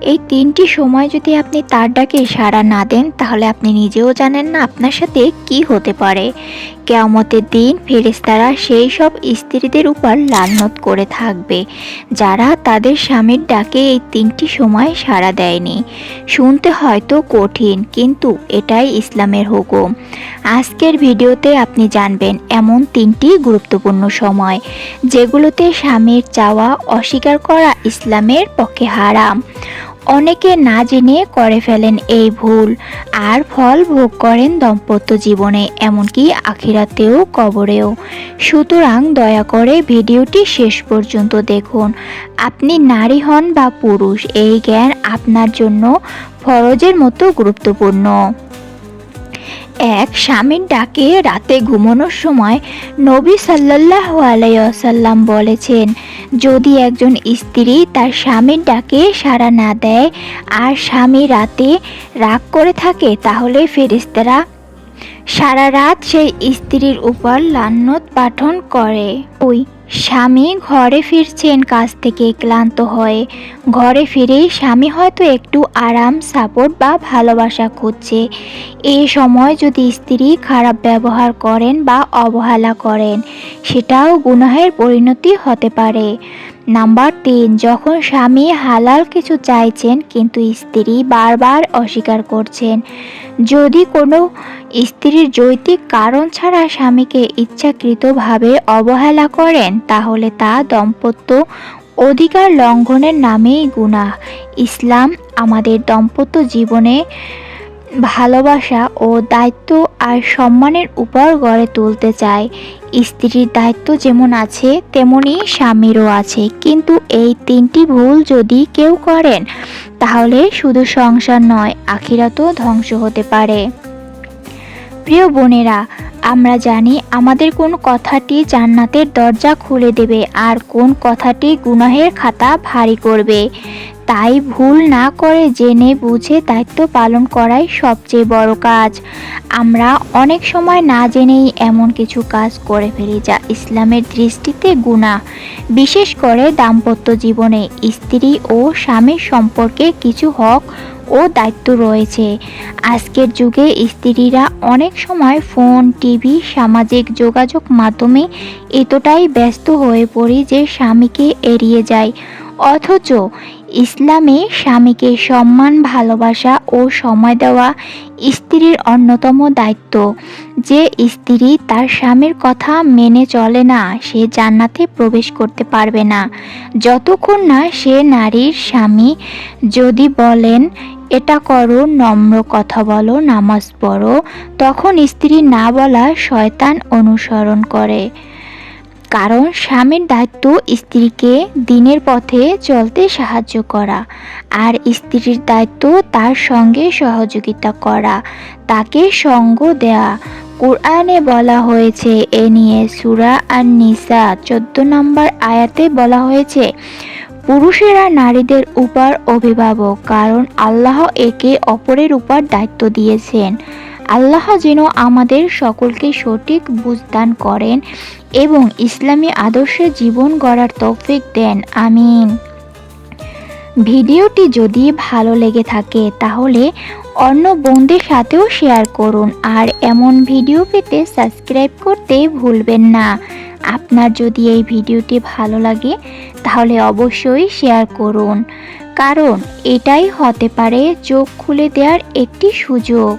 এই তিনটি সময় যদি আপনি তার ডাকে সাড়া না দেন, তাহলে আপনি নিজেও জানেন না আপনার সাথে কি হতে পারে। কেয়ামতের দিন ফেরেস্তারা সেই সব স্ত্রীদের উপর লালনত করে থাকবে, যারা তাদের স্বামীর ডাকে এই তিনটি সময় সাড়া দেয়নি। শুনতে হয়তো কঠিন, কিন্তু এটাই ইসলামের হুকুম। আজকের ভিডিওতে আপনি জানবেন এমন তিনটি গুরুত্বপূর্ণ সময়, যেগুলোতে স্বামীর চাওয়া অস্বীকার করা ইসলামের পক্ষে হারাম। অনেকে না জেনে করে ফেলেন এই ভুল আর ফল ভোগ করেন দম্পত্য জীবনে, এমনকি আখিরাতেও, কবরেও। সুতরাং দয়া করে ভিডিওটি শেষ পর্যন্ত দেখুন। আপনি নারী হন বা পুরুষ, এই জ্ঞান আপনার জন্য ফরজের মতো গুরুত্বপূর্ণ। এক, স্বামীর ডাকে রাতে ঘুমানোর সময় নবী সাল্লাহ আলাইসাল্লাম বলেছেন যদি একজন স্ত্রী তার স্বামীর ডাকে সাড়া না দেয় আর স্বামী রাতে রাগ করে থাকে, তাহলে ফেরেস্তারা সারা রাত সেই স্ত্রীর উপর লান্নত পাঠন করে। ওই স্বামী ঘরে ফিরছেন কাজ থেকে ক্লান্ত হয়ে। ঘরে ফিরে স্বামী হয়তো একটু আরাম, সাপোর্ট বা ভালোবাসা খুঁজছে। এই সময় যদি স্ত্রী খারাপ ব্যবহার করেন বা অবহেলা করেন, সেটাও গুনাহের পরিণতি হতে পারে। নাম্বার তিন, যখন স্বামী হালাল কিছু চাইছেন, কিন্তু স্ত্রী বারবার অস্বীকার করছেন। যদি কোনো স্ত্রীর যৌতিক কারণ ছাড়া স্বামীকে ইচ্ছাকৃতভাবে অবহেলা করেন, তাহলে তা দম্পত্য অধিকার লঙ্ঘনের নামেই গুনাহ। ইসলাম আমাদের দম্পত্য জীবনে ভালোবাসা ও দায়িত্ব আর সম্মানের উপর গড়ে তুলতে চায়। স্ত্রীর দায়িত্ব যেমন আছে, তেমনি স্বামীরও আছে। কিন্তু এই তিনটি ভুল যদি কেউ করেন, তাহলে শুধু সংসার নয়, আখিরাতও ধ্বংস হতে পারে। প্রিয় বোনেরা আমরা জানি আমাদের কোন কথাটি জান্নাতের দরজা খুলে দেবে আর কোন কথাটি গুনাহের খাতা ভারী করবে। তাই ভুল না করে জেনে বুঝে দায়িত্ব পালন করাই সবচেয়ে বড় কাজ। আমরা অনেক সময় না জেনেই এমন কিছু কাজ করে ফেলি যা ইসলামের দৃষ্টিতে গুণা বিশেষ করে দাম্পত্য জীবনে স্ত্রী ও স্বামীর সম্পর্কে কিছু হক ও দায়িত্ব রয়েছে। আজকের যুগে স্ত্রীরা অনেক সময় ফোন, টিভি, সামাজিক যোগাযোগ মাধ্যমে এতটাই ব্যস্ত হয়ে পড়ি যে স্বামীকে এড়িয়ে যায়। অথচ ইসলামে স্বামীকে সম্মান, ভালোবাসা ও সময় দেওয়া স্ত্রীর অন্যতম দায়িত্ব। যে স্ত্রী তার স্বামীর কথা মেনে চলে না, সে জান্নাতে প্রবেশ করতে পারবে না। যতক্ষণ না সে নারীর স্বামী যদি বলেন এটা করো, নম্র কথা বলো, নামাজ পড়ো। তখন স্ত্রী না বলা শয়তান অনুসরণ করে। কারণ স্বামীর দায়িত্ব স্ত্রীকে দিনের পথে চলতে সাহায্য করা আর স্ত্রীর দায়িত্ব তার সঙ্গে সহযোগিতা করা, তাকে সঙ্গ দেয়া। কোরআনে বলা হয়েছে, এ নিয়ে সুরা আর নিসা চোদ্দ নম্বর আয়াতে বলা হয়েছে পুরুষেরা নারীদের উপর অভিভাবক, কারণ আল্লাহ একে অপরের উপর দায়িত্ব দিয়েছেন। আল্লাহ যেন আমাদের সকলকে সঠিক বুঝদান করেন এবং ইসলামী আদর্শে জীবন গড়ার তৌফিক দেন। আমিন। ভিডিওটি যদি ভালো লেগে থাকে, তাহলে অন্য বন্ধুদের সাথেও শেয়ার করুন। আর এমন ভিডিও পেতে সাবস্ক্রাইব করতে ভুলবেন না। আপনার যদি এই ভিডিওটি ভালো লাগে, তাহলে অবশ্যই শেয়ার করুন। কারণ এটাই হতে পারে চোখ খুলে দেওয়ার একটি সুযোগ।